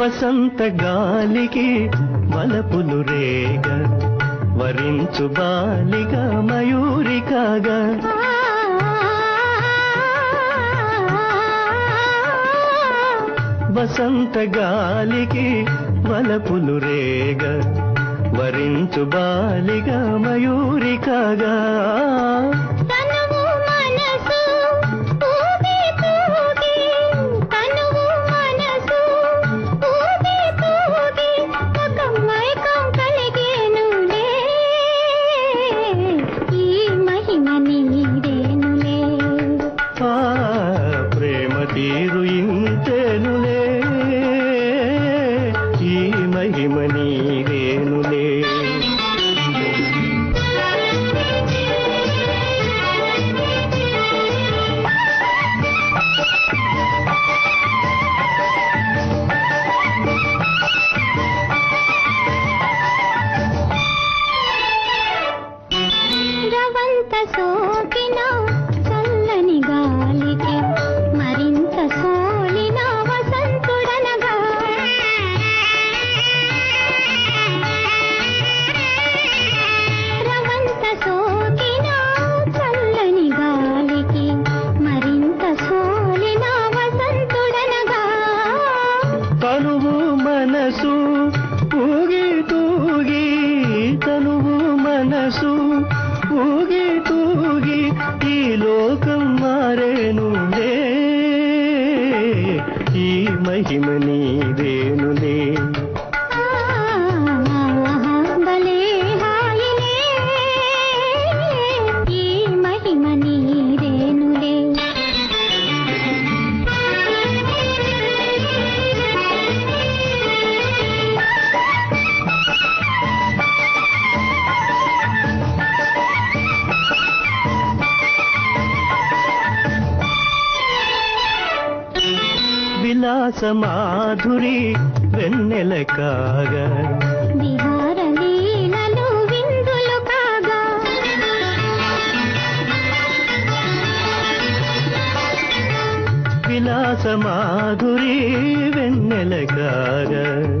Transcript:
వసంత గాలికి వలపులు రేగ వరించు బాలిక మయూరి కాగా. వసంత గాలికి వలపులు రేగ వరించు బాలిక మయూరి కాగా. ఈ మహిమ నీదేనులే విలాస మాధురి వెన్నెల కాగా. విలాస మాధురి వెన్నెల కాగా.